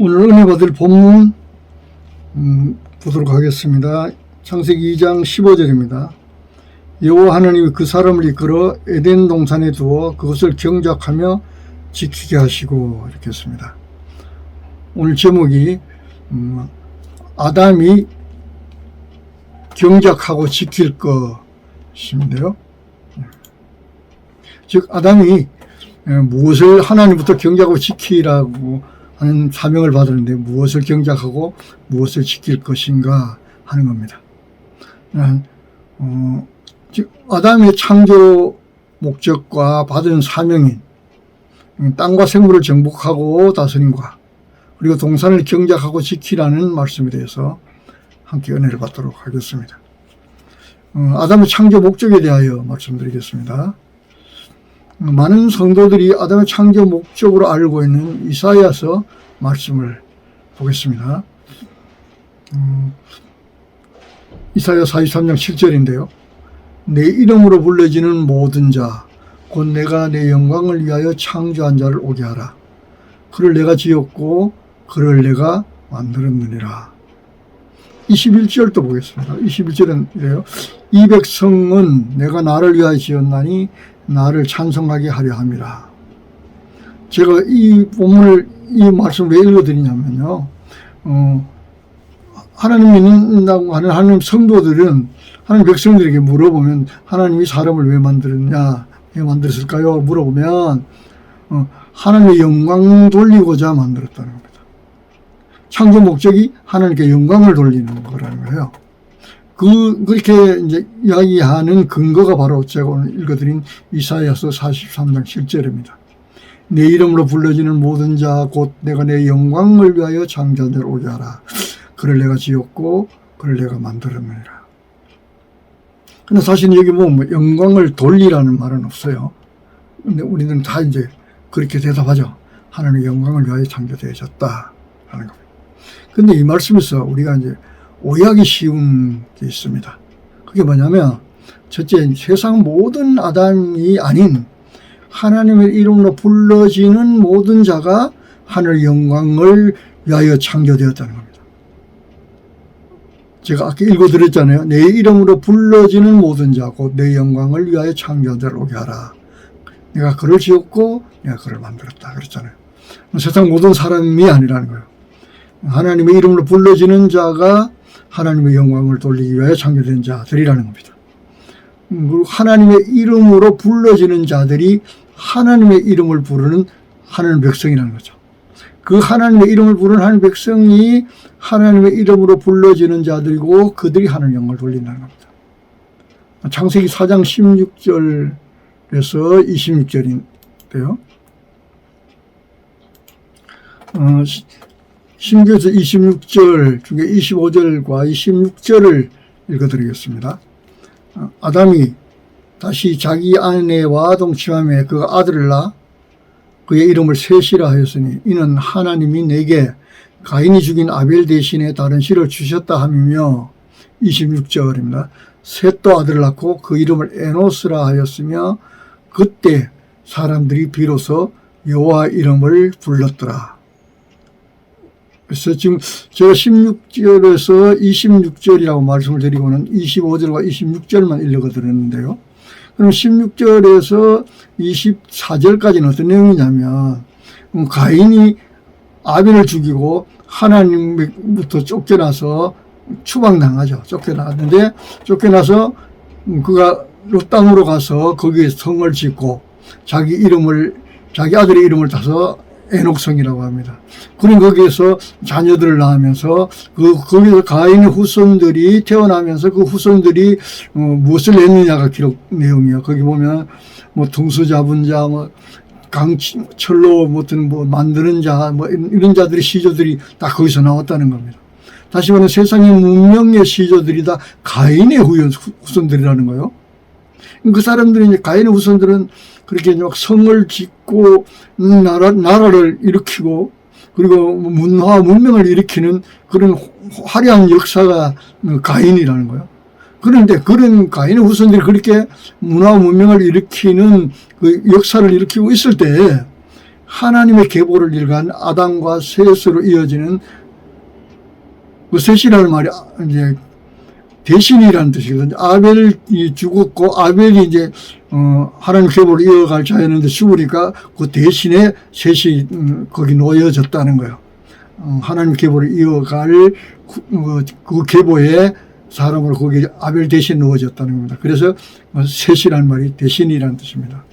오늘 은혜 받을 본문 음, 보도록 하겠습니다. 창세기 2장 15절입니다. 여호와 하나님이 그 사람을 이끌어 에덴 동산에 두어 그것을 경작하며 지키게 하시고 이렇게 했습니다. 오늘 제목이 음, 아담이 경작하고 지킬 것인데요. 즉 아담이 에, 무엇을 하나님부터 경작하고 지키라고 하는 사명을 받았는데 무엇을 경작하고 무엇을 지킬 것인가 하는 겁니다. 어, 어, 즉 아담의 창조 목적과 받은 사명인 음, 땅과 생물을 정복하고 다스림과 그리고 동산을 경작하고 지키라는 말씀에 대해서 함께 은혜를 받도록 하겠습니다. 어, 아담의 창조 목적에 대하여 말씀드리겠습니다. 어, 많은 성도들이 아담의 창조 목적으로 알고 있는 이사야서 말씀을 보겠습니다. 음, 이사야 43장 7절인데요. 내 이름으로 불려지는 모든 자, 곧 내가 내 영광을 위하여 창조한 자를 오게 하라. 그를 내가 지었고, 그를 내가 만들었느니라. 21절도 보겠습니다. 21절은 이래요. 이 백성은 내가 나를 위하여 지었나니 나를 찬송하게 하려 함이라. 제가 이 본문을, 이 말씀을 왜 읽어드리냐면요. 어, 하나님 믿는다고 하는 하나님 성도들은 하나님 백성들에게 물어보면 하나님이 사람을 왜 만들었냐, 왜 만들었을까요? 물어보면 어, 하나님의 영광 돌리고자 만들었다는 겁니다. 창조 목적이 하나님께 영광을 돌리는 거라는 거예요. 그, 그렇게 이제 이야기하는 근거가 바로 제가 오늘 읽어드린 이사야서 43장 7절입니다. 내 이름으로 불러지는 모든 자, 곧 내가 내 영광을 위하여 자를 오게 하라. 그를 내가 지었고, 그를 내가 만들었느니라. 근데 사실 여기 뭐, 뭐 영광을 돌리라는 말은 없어요. 근데 우리는 다 이제 그렇게 대답하죠. 하나님의 영광을 위하여 창조되어졌다. 하는 겁니다. 근데 이 말씀에서 우리가 이제 오해하기 쉬운 게 있습니다. 그게 뭐냐면, 첫째, 세상 모든 아담이 아닌 하나님의 이름으로 불러지는 모든 자가 하늘 영광을 위하여 창조되었다는 겁니다. 제가 아까 읽어드렸잖아요. 내 이름으로 불러지는 모든 자, 곧내 영광을 위하여 창조한 자를 오게 하라. 내가 그를 지었고, 내가 그를 만들었다. 그랬잖아요. 세상 모든 사람이 아니라는 거예요. 하나님의 이름으로 불러지는 자가 하나님의 영광을 돌리기 위하여 창조된 자들이라는 겁니다. 그리고 하나님의 이름으로 불러지는 자들이 하나님의 이름을 부르는 하나님 백성이라는 거죠. 그 하나님의 이름을 부르는 하나님 백성이 하나님의 이름으로 불러지는 자들이고 그들이 하나님 영광을 돌린다는 겁니다. 창세기 4장 16절에서 26절인데요. 어, 신교에서 26절 중에 25절과 26절을 읽어드리겠습니다. 어, 아담이 다시 자기 아내와 동침함에 그 아들을 낳아 그의 이름을 셋이라 하였으니 이는 하나님이 내게 가인이 죽인 아벨 대신에 다른 씨를 주셨다 함이며 26절입니다. 셋도 아들을 낳고 그 이름을 에노스라 하였으며 그때 사람들이 비로소 여호와 이름을 불렀더라. 그래서 지금 제가 16절에서 26절이라고 말씀을 드리고는 25절과 26절만 읽어 드렸는데요. 그럼 16절에서 24절까지는 어떤 내용이냐면 음, 가인이 아벨을 죽이고 하나님부터 쫓겨나서 추방당하죠. 쫓겨나는데 쫓겨나서 음, 그가 로 땅으로 가서 거기에 성을 짓고 자기 이름을 자기 아들의 이름을 따서 에녹성이라고 합니다. 그럼 거기에서 자녀들을 낳으면서 그 거기서 가인의 후손들이 태어나면서 그 후손들이 어, 무엇을 냈느냐가 기록 내용이에요. 거기 보면 뭐 등수 잡은 자, 뭐 강철로 무슨 뭐 만드는 자, 뭐 이런 자들의 시조들이 다 거기서 나왔다는 겁니다. 다시 말해 세상의 문명의 시조들이 다 가인의 후손들이라는 거예요. 그 사람들이 가인의 후손들은 그렇게 막 성을 짓고 나라 나라를 일으키고 그리고 문화 문명을 일으키는 그런 화려한 역사가 가인이라는 거예요. 그런데 그런 가인의 후손들이 그렇게 문화 문명을 일으키는 그 역사를 일으키고 있을 때 하나님의 계보를 일간 아담과 셋으로 이어지는 그 셋이라는 말이 이제 대신이라는 뜻이거든요. 아벨이 죽었고 아벨이 이제 어 하나님 계보를 이어갈 자였는데 죽으니까 그 대신에 셋이 음, 거기 놓여졌다는 거예요. 어, 하나님 계보를 이어갈 그, 그, 그 계보에 사람으로 거기 아벨 대신 넣어졌다는 겁니다. 그래서 어, 셋이라는 말이 대신이라는 뜻입니다.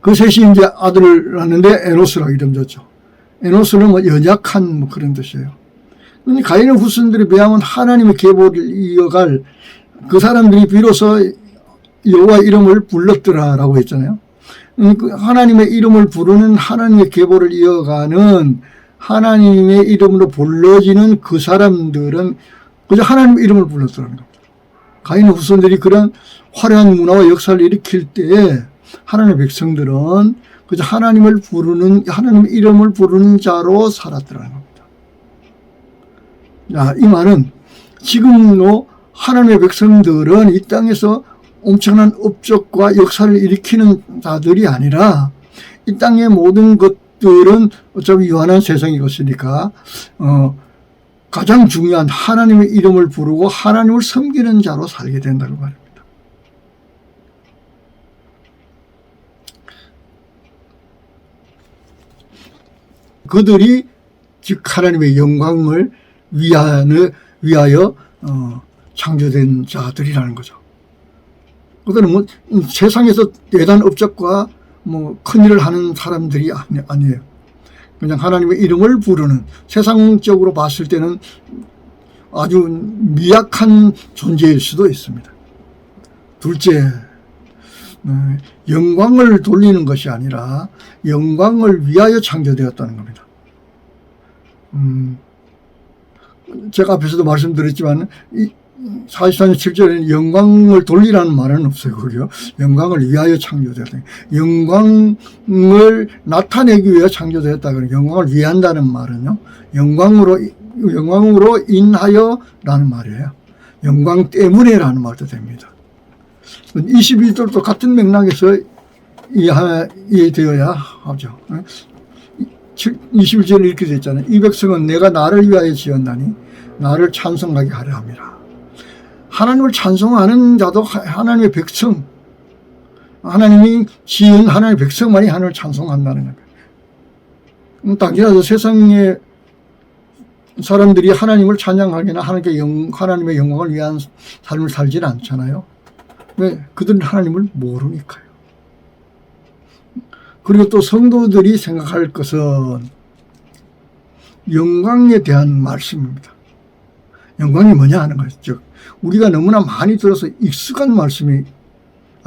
그 셋이 이제 아들을 낳는데 에노스라고 이름 줬죠. 에노스는 뭐 연약한 뭐 그런 뜻이에요. 가인의 후손들에 비하면 하나님의 계보를 이어갈 그 사람들이 비로소 여호와 이름을 불렀더라라고 했잖아요. 음, 그 하나님의 이름을 부르는 하나님의 계보를 이어가는 하나님의 이름으로 불러지는 그 사람들은 그저 하나님 이름을 불렀더라는 겁니다. 가인의 후손들이 그런 화려한 문화와 역사를 일으킬 때에 하나님의 백성들은 그저 하나님을 부르는 하나님 이름을 부르는 자로 살았더라는 겁니다. 자, 이 말은 지금도 하나님의 백성들은 이 땅에서 엄청난 업적과 역사를 일으키는 자들이 아니라 이 땅의 모든 것들은 어차피 유한한 세상이 것이니까 어, 가장 중요한 하나님의 이름을 부르고 하나님을 섬기는 자로 살게 된다고 말입니다. 그들이 즉 하나님의 영광을 위하여, 위하여 어, 창조된 자들이라는 거죠. 그들은 뭐 음, 세상에서 대단 업적과 뭐 큰일을 하는 사람들이 아니, 아니에요. 그냥 하나님의 이름을 부르는 세상적으로 봤을 때는 아주 미약한 존재일 수도 있습니다. 둘째, 네, 영광을 돌리는 것이 아니라 영광을 위하여 창조되었다는 겁니다. 음, 제가 앞에서도 말씀드렸지만, 이 44년 7절에는 영광을 돌리라는 말은 없어요, 거기요. 영광을 위하여 창조되었다. 영광을 나타내기 위해 창조되었다. 영광을 위한다는 말은요, 영광으로, 영광으로 인하여 라는 말이에요. 영광 때문에 라는 말도 됩니다. 22절도 같은 맥락에서 이해되어야 하죠. 21절에 이렇게 되어 있잖아요. 이 백성은 내가 나를 위하여 지었나니 나를 찬송하게 하려 함이라. 하나님을 찬송하는 자도 하나님의 백성, 하나님이 지은 하나님의 백성만이 하나님을 찬송한다는. 음, 당연하죠. 세상에 사람들이 하나님을 찬양하기나 하나님께 영, 하나님의 영광을 위한 삶을 살지는 않잖아요. 왜? 그들은 하나님을 모르니까요. 그리고 또 성도들이 생각할 것은 영광에 대한 말씀입니다. 영광이 뭐냐 하는. 즉, 우리가 너무나 많이 들어서 익숙한 말씀이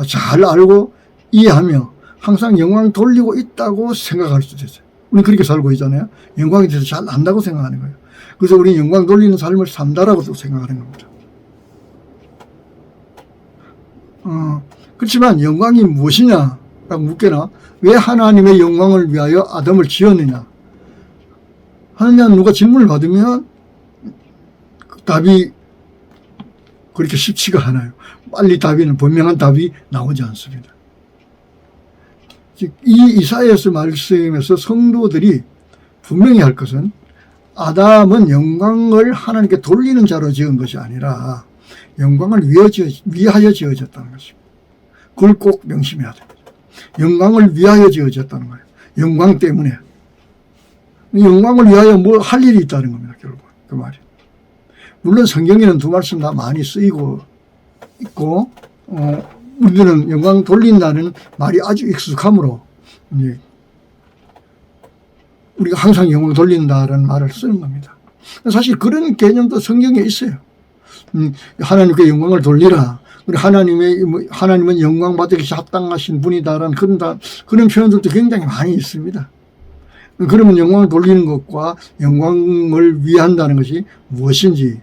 잘 알고 이해하며 항상 영광 돌리고 있다고 생각할 수도 있어요. 우리 그렇게 살고 있잖아요. 영광에 대해서 잘 안다고 생각하는 거예요. 그래서 우리 영광 돌리는 삶을 산다라고도 생각하는 겁니다. 어, 그렇지만 영광이 무엇이냐라고 묻게나 왜 하나님의 영광을 위하여 아담을 지었느냐 하느냐 누가 질문을 받으면 그 답이 그렇게 쉽지가 않아요. 빨리 답이는 분명한 답이 나오지 않습니다. 즉, 이 이사야서 말씀에서 성도들이 분명히 할 것은 아담은 영광을 하나님께 돌리는 자로 지은 것이 아니라 영광을 위하여 지어졌다는 것입니다. 그걸 꼭 명심해야 됩니다. 영광을 위하여 지어졌다는 거예요. 영광 때문에. 영광을 위하여 뭐할 일이 있다는 겁니다. 결국 그 말이. 물론 성경에는 두 말씀 다 많이 쓰이고 있고 어, 우리는 영광 돌린다는 말이 아주 익숙하므로 이제 우리가 항상 영광 돌린다라는 말을 쓰는 겁니다. 사실 그런 개념도 성경에 있어요. 음, 하나님께 영광을 돌리라. 우리 하나님의 뭐, 하나님은 영광 받기 합당하신 분이다라는 그런 다, 그런 표현들도 굉장히 많이 있습니다. 그러면 영광을 돌리는 것과 영광을 위한다는 것이 무엇인지에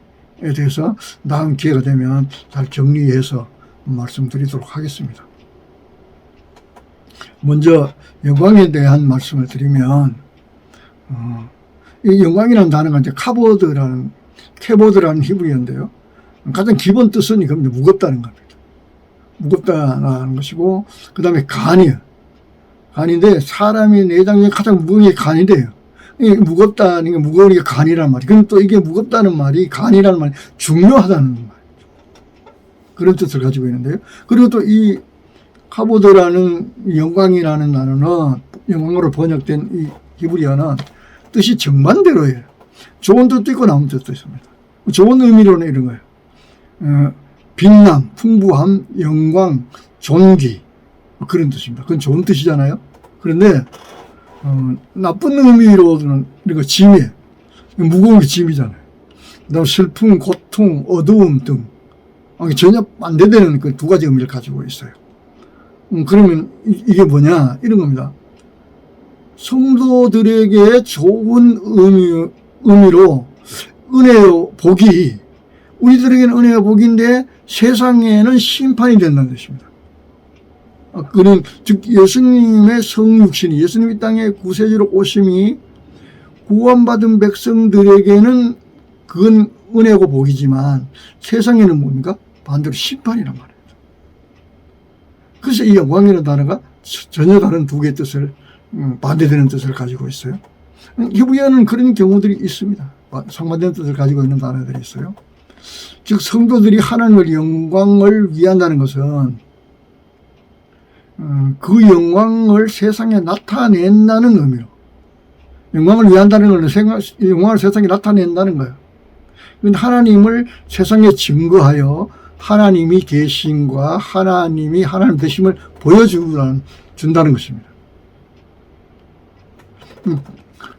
대해서 다음 기회가 되면 잘 정리해서 말씀드리도록 하겠습니다. 먼저 영광에 대한 말씀을 드리면 어, 이 영광이라는 단어가 이제 카보드라는 캐보드라는 히브리어인데요. 가장 기본 뜻은 이겁니다. 무겁다는 겁니다. 무겁다라는 것이고 그 다음에 간이요. 간인데 사람의 내장 중에 가장 무거운 게 간이래요. 이 무겁다는 게 무거우니까 간이란 말이. 그럼 또 이게 무겁다는 말이 간이라는 말이 중요하다는 말. 그런 뜻을 가지고 있는데요. 그리고 또 이 카보드라는 영광이라는 단어는 영광으로 번역된 이 히브리어는 뜻이 정반대로예요. 좋은 뜻도 있고 나쁜 뜻도 있습니다. 좋은 의미로는 이런 거예요. 어, 빛남, 풍부함, 영광, 존귀 뭐 그런 뜻입니다. 그건 좋은 뜻이잖아요. 그런데 어, 나쁜 의미로는 이거 짐이에요. 무거운 게 짐이잖아요. 그다음 슬픔, 고통, 어두움 등 아니, 전혀 반대되는 그 두 가지 의미를 가지고 있어요. 음, 그러면 이- 이게 뭐냐 이런 겁니다. 성도들에게 좋은 의미, 의미로 은혜요 복이 우리들에게는 은혜요 복인데 세상에는 심판이 된다는 뜻입니다. 아, 그는 즉 예수님의 성육신이 예수님 이 땅에 구세주로 오심이 구원받은 백성들에게는 그건 은혜고 복이지만 세상에는 뭡니까? 반대로 심판이란 말이에요. 그래서 이 영광이라는 단어가 전혀 다른 두 개의 뜻을 음, 반대되는 뜻을 가지고 있어요. 히브리어는 그런 경우들이 있습니다. 상반되는 뜻을 가지고 있는 단어들이 있어요. 즉 성도들이 하나님의 영광을 위한다는 것은 음, 그 영광을 세상에 나타낸다는 의미로 영광을 위한다는 것은 영광을 세상에 나타낸다는 거예요. 그건 하나님을 세상에 증거하여 하나님이 계신과 하나님이 하나님 되심을 보여주라는 준다는 것입니다. 음,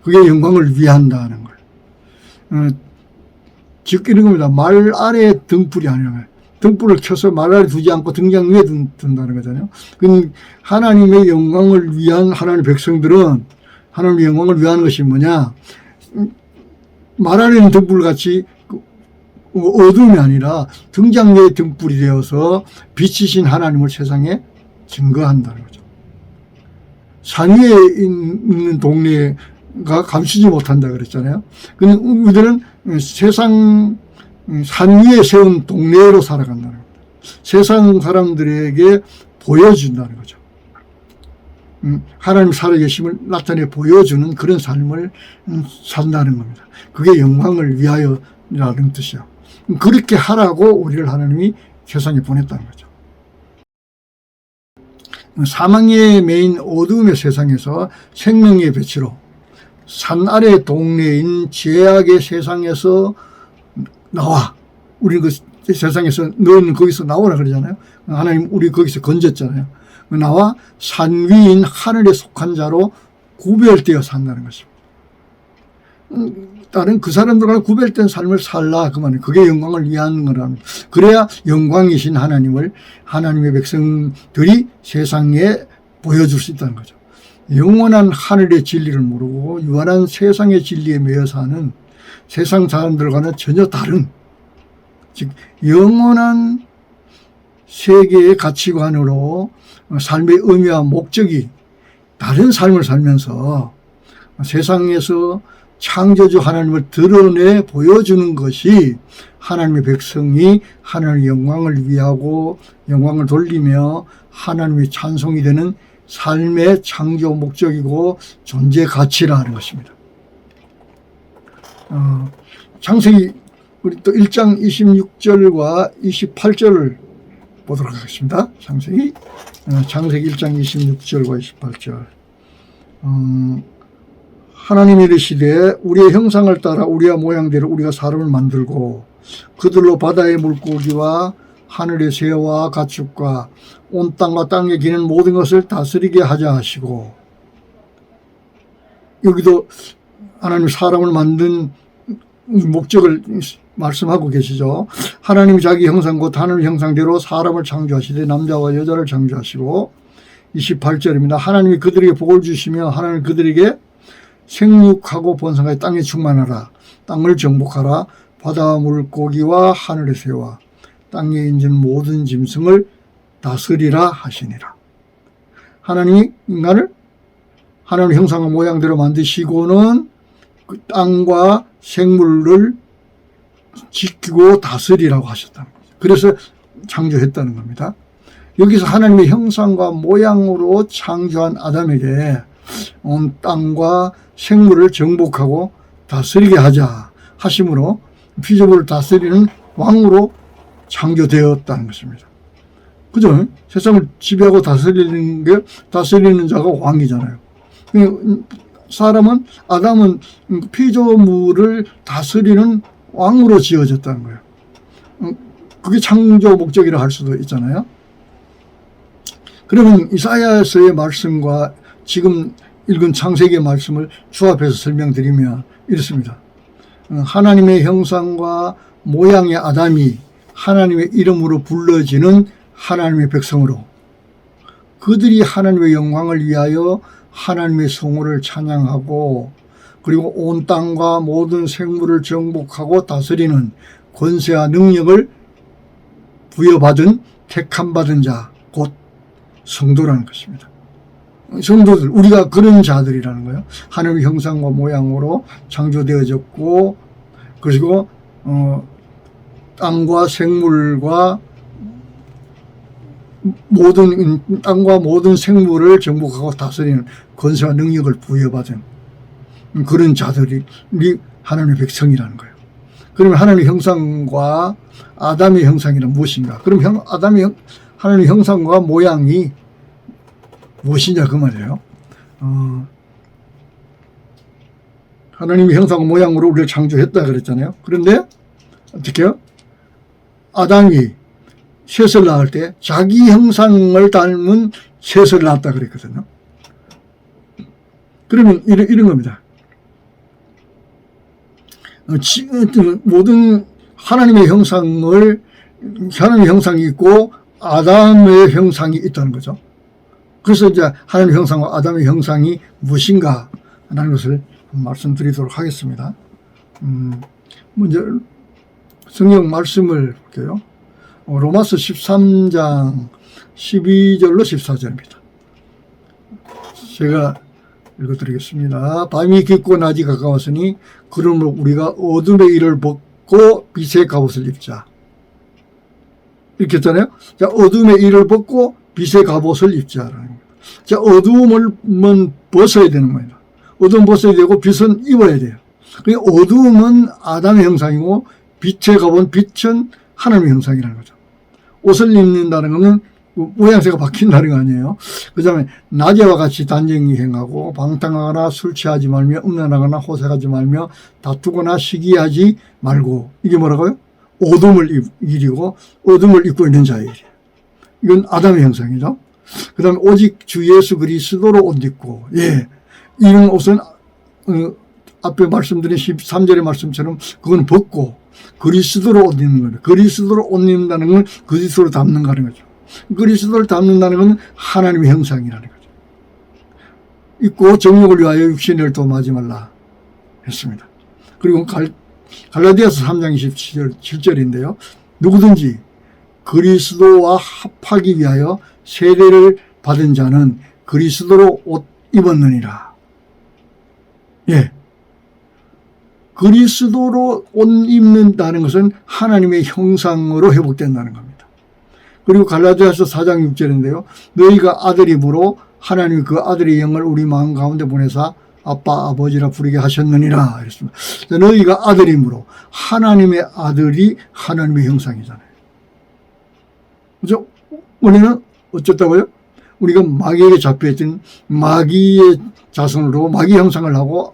그게 영광을 위한다는. 어, 즉 이런 겁니다. 말 아래 등불이 아니라 등불을 켜서 말 아래 두지 않고 등장 위에 둔, 둔다는 거잖아요. 그 하나님의 영광을 위한 하나님의 백성들은 하나님의 영광을 위한 것이 뭐냐? 음, 말 아래는 등불같이 그 어둠이 아니라 등장 위에 등불이 되어서 빛이신 하나님을 세상에 증거한다는 거죠. 산 위에 있는 동네가 감추지 못한다 그랬잖아요. 근데 우리들은 세상 산 위에 세운 동네로 살아간다는 겁니다. 세상 사람들에게 보여준다는 거죠. 음, 하나님 살아계심을 나타내 보여주는 그런 삶을 음, 산다는 겁니다. 그게 영광을 위하여라는 뜻이요. 음, 그렇게 하라고 우리를 하나님이 세상에 보냈다는 거죠. 사망의 메인 어두움의 세상에서 생명의 빛으로 산 아래 동네인 죄악의 세상에서 나와. 우리 그 세상에서 너는 거기서 나오라 그러잖아요. 하나님 우리 거기서 건졌잖아요. 나와 산 위인 하늘에 속한 자로 구별되어 산다는 것입니다. 음, 다른 그 사람들과 구별된 삶을 살라 그 말이에요. 그게 영광을 위한 거랍니다. 그래야 영광이신 하나님을 하나님의 백성들이 세상에 보여줄 수 있다는 거죠. 영원한 하늘의 진리를 모르고 유한한 세상의 진리에 매여 사는 세상 사람들과는 전혀 다른 즉 영원한 세계의 가치관으로 삶의 의미와 목적이 다른 삶을 살면서 세상에서 창조주 하나님을 드러내 보여주는 것이 하나님의 백성이 하나님의 영광을 위하고 영광을 돌리며 하나님의 찬송이 되는 삶의 창조 목적이고 존재 가치라 하는 것입니다. 어, 창세기 우리 또 1장 26절과 28절을 보도록 하겠습니다. 창세기 어, 창세기 1장 26절과 28절 음, 하나님이 이르시되 우리의 형상을 따라 우리의 모양대로 우리가 사람을 만들고 그들로 바다의 물고기와 하늘의 새와 가축과 온 땅과 땅에 기는 모든 것을 다스리게 하자 하시고 여기도 하나님 사람을 만든 목적을 말씀하고 계시죠. 하나님이 자기 형상 곧 하늘 형상대로 사람을 창조하시되 남자와 여자를 창조하시고 28절입니다. 하나님이 그들에게 복을 주시며 하나님 그들에게 생육하고 번성하여 땅에 충만하라. 땅을 정복하라. 바다 물고기와 하늘의 새와 땅에 있는 모든 짐승을 다스리라 하시니라. 하나님이 인간을 하나님 형상과 모양대로 만드시고는 그 땅과 생물을 지키고 다스리라고 하셨다는 거죠. 그래서 창조했다는 겁니다. 여기서 하나님의 형상과 모양으로 창조한 아담에게 온 땅과 생물을 정복하고 다스리게 하자 하심으로 피조물을 다스리는 왕으로 창조되었다는 것입니다. 그죠? 세상을 지배하고 다스리는 게 다스리는 자가 왕이잖아요. 그, 사람은 아담은 피조물을 다스리는 왕으로 지어졌다는 거예요. 음, 그게 창조 목적이라 할 수도 있잖아요. 그러면 이사야서의 말씀과 지금 읽은 창세기의 말씀을 조합해서 설명드리면 이렇습니다. 어, 하나님의 형상과 모양의 아담이 하나님의 이름으로 불러지는 하나님의 백성으로 그들이 하나님의 영광을 위하여 하나님의 성호를 찬양하고 그리고 온 땅과 모든 생물을 정복하고 다스리는 권세와 능력을 부여받은 택함받은 자, 곧 성도라는 것입니다. 성도들, 우리가 그런 자들이라는 거예요. 하나님의 형상과 모양으로 창조되어졌고, 그리고, 어, 땅과 생물과 모든, 땅과 모든 생물을 정복하고 다스리는 권세와 능력을 부여받은 그런 자들이 하나님의 백성이라는 거예요. 그러면 하나님의 형상과 아담의 형상이란 무엇인가? 그럼 형, 아담의 형, 하나님의 형상과 모양이 무엇이냐 그 말이에요. 어, 하나님의 형상과 모양으로 우리를 창조했다 그랬잖아요. 그런데 어떻게요? 아담이 셋을 낳을 때 자기 형상을 닮은 셋을 낳았다 그랬거든요. 그러면 이런, 이런 겁니다. 어, 지- 어, 모든 하나님의 형상을 하나님의 형상이 있고 아담의 형상이 있다는 거죠. 그래서 이제 하나님의 형상과 아담의 형상이 무엇인가 하는 것을 말씀드리도록 하겠습니다. 음, 먼저 성경 말씀을 볼게요. 어, 로마서 13장 12절로 14절입니다. 제가 읽어드리겠습니다. 밤이 깊고 낮이 가까웠으니 그러므로 우리가 어둠의 일을 벗고 빛의 갑옷을 입자. 이렇게 했잖아요. 자, 어둠의 일을 벗고 빛의 갑옷을 입자라는 거예요. 자, 어두움을 만 벗어야 되는 겁니다. 어두움 벗어야 되고 빛은 입어야 돼요. 그 어두움은 아담의 형상이고 빛의 갑옷, 빛은 하나님의 형상이라는 거죠. 옷을 입는다는 것은 모양새가 바뀐다는 거 아니에요. 그 다음에 낮에와 같이 단정히 행하고 방탕하거나 술 취하지 말며 음란하거나 호색하지 말며 다투거나 시기하지 말고 이게 뭐라고요? 어둠을 입- 일이고 어둠을 입고 있는 일이에요. 이건 아담의 형상이죠. 그 다음에 오직 주 예수 그리스도로 옷 입고 예 이런 옷은 어, 앞에 말씀드린 13절의 말씀처럼 그건 벗고 그리스도로 옷 입는 거예요. 그리스도로 옷 입는다는 건 그리스도로 담는 거는 거죠. 그리스도를 담는다는 건 하나님의 형상이라는 거죠. 있고 정욕을 위하여 육신을 도마지 말라 했습니다. 그리고 갈, 갈라디아서 3장 27절, 7절인데요. 누구든지 그리스도와 합하기 위하여 세례를 받은 자는 그리스도로 옷 입었느니라. 예. 그리스도로 옷 입는다는 것은 하나님의 형상으로 회복된다는 겁니다. 그리고 갈라디아서 4장 6절인데요. 너희가 아들이므로 하나님이 그 아들의 영을 우리 마음 가운데 보내사 아빠 아버지라 부르게 하셨느니라 이랬습니다. 자, 너희가 아들이므로 하나님의 아들이 하나님의 형상이잖아요. 그죠? 원래는 어쨌다고요? 우리가 마귀에게 잡혀있던 마귀의 자손으로 마귀 형상을 하고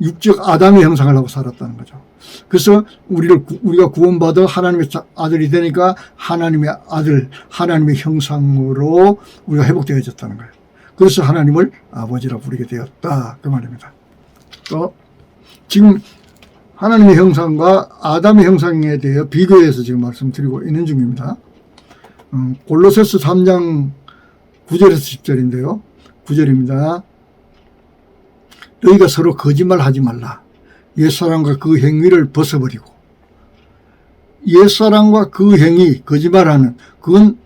육적 아담의 형상을 하고 살았다는 거죠. 그래서 우리를 구- 우리가 구원받아 하나님의 자- 아들이 되니까 하나님의 아들, 하나님의 형상으로 우리가 회복되어졌다는 거예요. 그래서 하나님을 아버지라 부르게 되었다 그 말입니다. 또 지금 하나님의 형상과 아담의 형상에 대해 비교해서 지금 말씀드리고 있는 중입니다. 음, 골로새서 3장 9절에서 10절인데요. 9절입니다. 너희가 서로 거짓말 하지 말라. 옛사람과 그 행위를 벗어버리고 옛사람과 그 행위, 거짓말하는 그건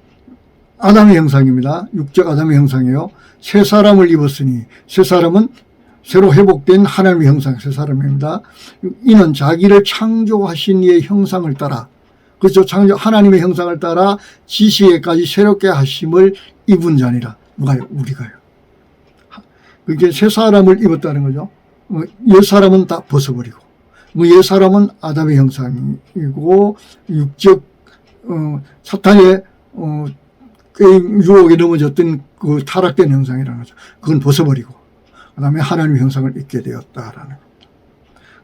아담의 형상입니다. 육적 아담의 형상이에요. 새 사람을 입었으니 새 사람은 새로 회복된 하나님의 형상 새 사람입니다. 이는 자기를 창조하신 이의 형상을 따라 그렇죠. 창조 하나님의 형상을 따라 지시에까지 새롭게 하심을 입은 자니라. 누가요? 우리가요. 그게 새 사람을 입었다는 거죠. 어, 옛 사람은 다 벗어버리고, 뭐옛 사람은 아담의 형상이고 육적 어, 사탄의 어, 그 유혹에 넘어졌던 그 타락된 형상이라는 거죠. 그건 벗어버리고, 그 다음에 하나님의 형상을 입게 되었다라는 겁니다.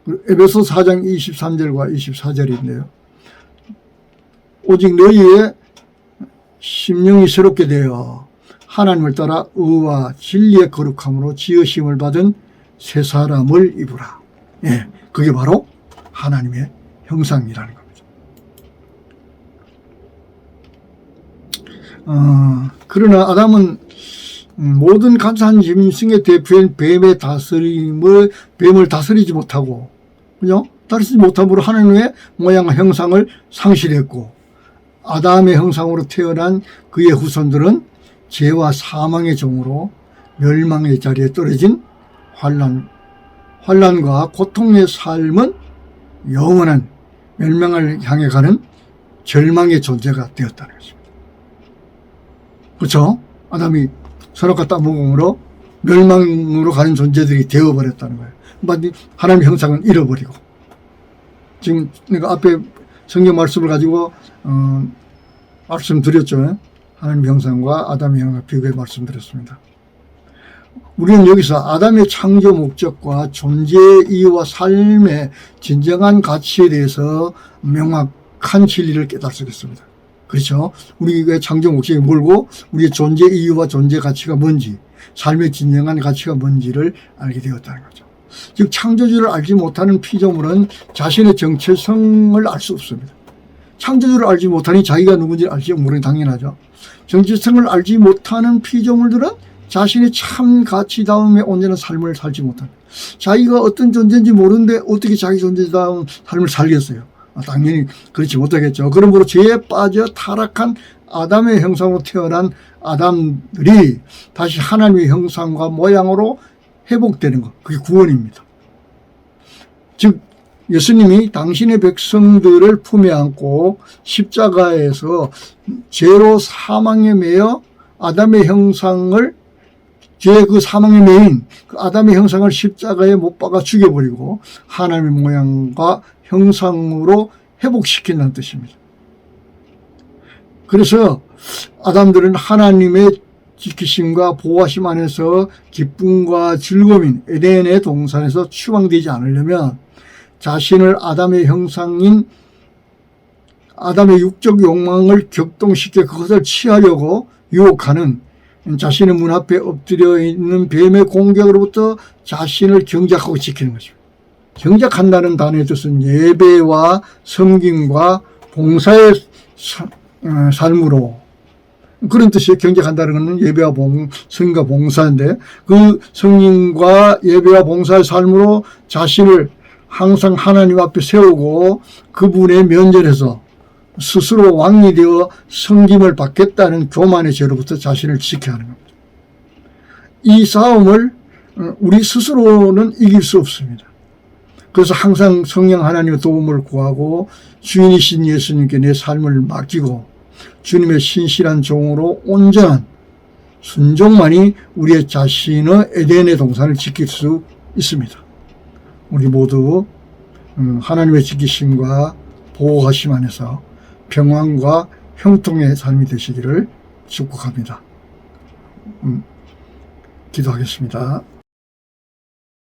그 에베소 4장 23절과 24절인데요. 오직 너희의 심령이 새롭게 되어 하나님을 따라 의와 진리의 거룩함으로 지으심을 받은 새 사람을 입으라. 예, 그게 바로 하나님의 형상이라는 겁니다. 어, 그러나 아담은 음, 모든 감사한 짐승의 대표인 뱀의 다스림을 뱀을 다스리지 못하고 그죠? 다스리지 못함으로 하나님의 모양과 형상을 상실했고 아담의 형상으로 태어난 그의 후손들은 죄와 사망의 종으로 멸망의 자리에 떨어진 환란 환란과 고통의 삶은 영원한 멸망을 향해 가는 절망의 존재가 되었다는 것입니다. 그렇죠? 아담이 선악과 따먹음으로 멸망으로 가는 존재들이 되어버렸다는 거예요. 하나님의 형상은 잃어버리고 지금 내가 앞에 성경 말씀을 가지고 어, 말씀 드렸죠. 하나님 형상과 아담의 형상 비교해 말씀드렸습니다. 우리는 여기서 아담의 창조 목적과 존재의 이유와 삶의 진정한 가치에 대해서 명확한 진리를 깨달을 수 있습니다. 그렇죠? 우리의 창조 목적이 뭘고 우리의 존재 이유와 존재 가치가 뭔지 삶의 진정한 가치가 뭔지를 알게 되었다는 거죠. 즉 창조주를 알지 못하는 피조물은 자신의 정체성을 알 수 없습니다. 창조주를 알지 못하니 자기가 누군지 알지 모르는 당연하죠. 정체성을 알지 못하는 피조물들은 자신의 참 가치다움에 온전한 삶을 살지 못합니다. 자기가 어떤 존재인지 모르는데 어떻게 자기 존재다운 삶을 살겠어요? 아, 당연히 그렇지 못하겠죠. 그러므로 죄에 빠져 타락한 아담의 형상으로 태어난 아담들이 다시 하나님의 형상과 모양으로 회복되는 것. 그게 구원입니다. 즉, 예수님이 당신의 백성들을 품에 안고 십자가에서 죄로 사망에 매여 아담의 형상을 죄의 그 사망의 메인 그 아담의 형상을 십자가에 못 박아 죽여버리고 하나님의 모양과 형상으로 회복시킨다는 뜻입니다. 그래서 아담들은 하나님의 지키심과 보호하심 안에서 기쁨과 즐거움인 에덴의 동산에서 추방되지 않으려면 자신을 아담의 형상인 아담의 육적 욕망을 격동시켜 그것을 취하려고 유혹하는 자신의 문 앞에 엎드려 있는 뱀의 공격으로부터 자신을 경작하고 지키는 것입니다. 경작한다는 단어의 뜻은 예배와 섬김과 봉사의 사- 어, 삶으로 그런 뜻이에요. 경작한다는 것은 예배와 봉, 성과 봉사인데 그 성인과 예배와 봉사의 삶으로 자신을 항상 하나님 앞에 세우고 그분의 면전에서 스스로 왕이 되어 성김을 받겠다는 교만의 죄로부터 자신을 지켜야 하는 겁니다. 이 싸움을 어, 우리 스스로는 이길 수 없습니다. 그래서 항상 성령 하나님의 도움을 구하고 주인이신 예수님께 내 삶을 맡기고 주님의 신실한 종으로 온전한 순종만이 우리의 자신의 에덴의 동산을 지킬 수 있습니다. 우리 모두 음, 하나님의 지키심과 보호하심 안에서 평안과 형통의 삶이 되시기를 축복합니다. 음, 기도하겠습니다.